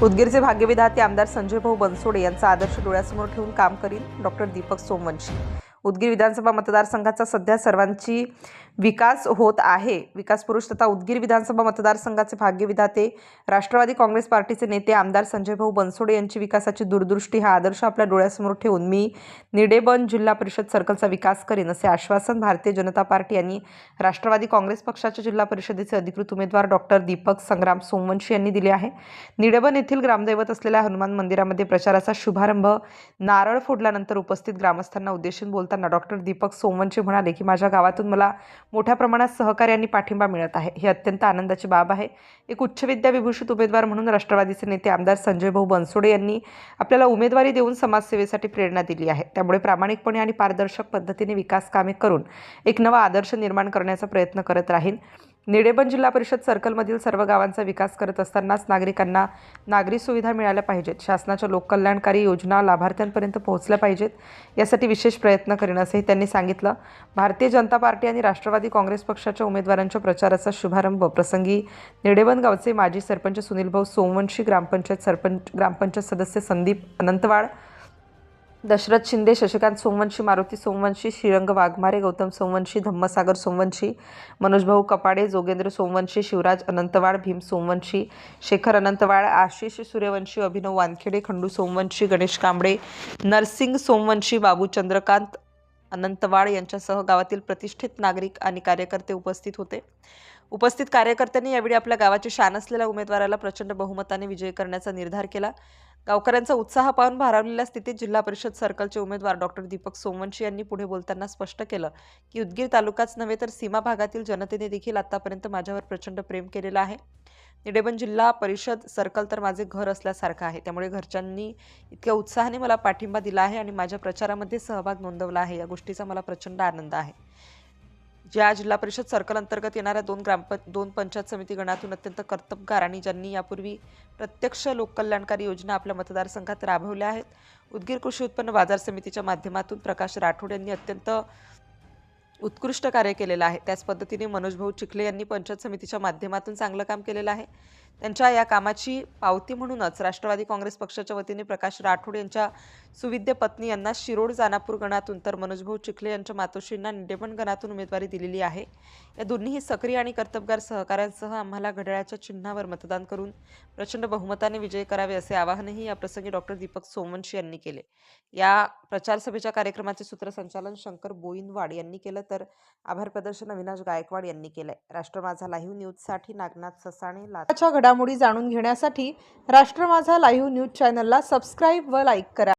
उदगीरचे भाग्यविधाते आमदार संजय भाऊ बनसोडे यांचा आदर्श डोळ्यासमोर ठेवून काम करील डॉक्टर दीपक सोमवंशी. उदगीर विधानसभा मतदारसंघाचा सध्या सर्वांची विकास होत आहे. विकास पुरुष तथा उदगीर विधानसभा मतदारसंघाचे भाग्यविधाते राष्ट्रवादी काँग्रेस पार्टीचे नेते आमदार संजय भाऊ बनसोडे यांची विकासाची दूरदृष्टी हा आदर्श आपल्या डोळ्यासमोर ठेवून मी निडेबन जिल्हा परिषद सर्कलचा विकास करेन असे आश्वासन भारतीय जनता पार्टी आणि राष्ट्रवादी काँग्रेस पक्षाच्या जिल्हा परिषदेचे अधिकृत उमेदवार डॉक्टर दीपक संग्राम सोमवंशी यांनी दिले आहे. निडेबन येथील ग्रामदैवत असलेल्या हनुमान मंदिरामध्ये प्रचाराचा शुभारंभ नारळ फोडल्यानंतर उपस्थित ग्रामस्थांना उद्देशून बोलताना डॉक्टर दीपक सोमवंशी म्हणाले की माझ्या गावातून मला मोठ्या प्रमाणात सहकार्यांनी पाठिंबा मिळत आहे. ही अत्यंत आनंदाची बाब आहे. एक उच्च विद्याविभूषित उमेदवार म्हणून राष्ट्रवादीचे नेते आमदार संजय भाऊ बनसोडे यांनी आपल्याला उमेदवारी देऊन समाजसेवेसाठी प्रेरणा दिली आहे. त्यामुळे प्रामाणिकपणे आणि पारदर्शक पद्धतीने विकास कामे करून एक नवा आदर्श निर्माण करण्याचा प्रयत्न करत राहीन. निडेबन जिल्हा परिषद सर्कलमधील सर्व गावांचा विकास करत असतानाच नागरिकांना नागरी सुविधा मिळाल्या पाहिजेत. शासनाच्या लोककल्याणकारी योजना लाभार्थ्यांपर्यंत पोहोचल्या पाहिजेत यासाठी विशेष प्रयत्न करेन असंही त्यांनी सांगितलं. भारतीय जनता पार्टी आणि राष्ट्रवादी काँग्रेस पक्षाच्या उमेदवारांच्या प्रचाराचा शुभारंभ प्रसंगी निडेबन गावचे माजी सरपंच सुनील भाऊ सोमवंशी ग्रामपंचायत सरपंच ग्रामपंचायत सदस्य संदीप अनंतवाड दशरथ शिंदे शशिकांत सोमवंशी मारुती सोमवंशी श्रीरंग वाघमारे गौतम सोमवंशी धम्मसागर सोमवंशी मनोजभाऊ कपाडे जोगेंद्र सोमवंशी शिवराज अनंतवाड भीम सोमवंशी शेखर अनंतवाड आशिष सूर्यवंशी अभिनव वानखेडे खंडू सोमवंशी गणेश कांबळे नरसिंग सोमवंशी बाबू चंद्रकांत अनंतवाड यांच्यासह गावातील प्रतिष्ठित नागरिक आणि कार्यकर्ते उपस्थित होते. उपस्थित कार्यकर्त्यांनी यावेळी आपल्या गावाची शान असलेल्या उमेदवाराला प्रचंड बहुमताने विजयी करण्याचा निर्धार केला. गावकऱ्यांचा उत्साह पाहून भारावलेल्या स्थितीत जिल्हा परिषद सर्कलचे उमेदवार डॉक्टर दीपक सोमवंशी यांनी पुढे बोलताना स्पष्ट केलं की उदगीर तालुकाच नव्हे तर सीमा भागातील जनतेने देखील आतापर्यंत माझ्यावर प्रचंड प्रेम केलेलं आहे. निडेबन जिल्हा परिषद सर्कल तर माझे घर असल्यासारखं आहे. त्यामुळे घरच्यांनी इतक्या उत्साहाने मला पाठिंबा दिला आहे आणि माझ्या प्रचारामध्ये सहभाग नोंदवला आहे. या गोष्टीचा मला प्रचंड आनंद आहे. ज्या जिल्हा परिषद सर्कल अंतर्गत येणाऱ्या दोन ग्रामप दोन पंचायत समिती गणातून अत्यंत कर्तबगार आणि ज्यांनी यापूर्वी प्रत्यक्ष लोककल्याणकारी योजना आपल्या मतदारसंघात राबवल्या आहेत. उदगीर कृषी उत्पन्न बाजार समितीच्या माध्यमातून प्रकाश राठोड यांनी अत्यंत उत्कृष्ट कार्य केलेलं आहे. त्याच पद्धतीने मनोज भाऊ चिखले यांनी पंचायत समितीच्या माध्यमातून चांगलं काम केलेलं आहे. त्यांच्या या कामाची पावती म्हणूनच राष्ट्रवादी काँग्रेस पक्षाच्या वतीने प्रकाश राठोड यांच्या सुविद्य पत्नी यांना शिरोड जानापूर गणातून तर मनोजभाऊ चिखले यांच्या मातोश्रींना निडेपण गणातून उमेदवारी दिलेली आहे. या दोन्हीही सक्रिय आणि कर्तबगार सहकाऱ्यांसह आम्हाला घड्याळाच्या चिन्हावर मतदान करून प्रचंड बहुमताने विजय करावे असे आवाहनही याप्रसंगी डॉक्टर दीपक सोमवंशी यांनी केले. या प्रचारसभेच्या कार्यक्रमाचे सूत्रसंचालन शंकर बोईनवाड यांनी केलं तर आभार प्रदर्शन अविनाश गायकवाड यांनी केलंय. राष्ट्र माझा लाईव्ह न्यूजसाठी नागनाथ ससाणे लातूरच्या घडामोडी जाणून घेण्यासाठी राष्ट्र माझा लाईव्ह न्यूज चॅनलला सबस्क्राईब व लाईक करा.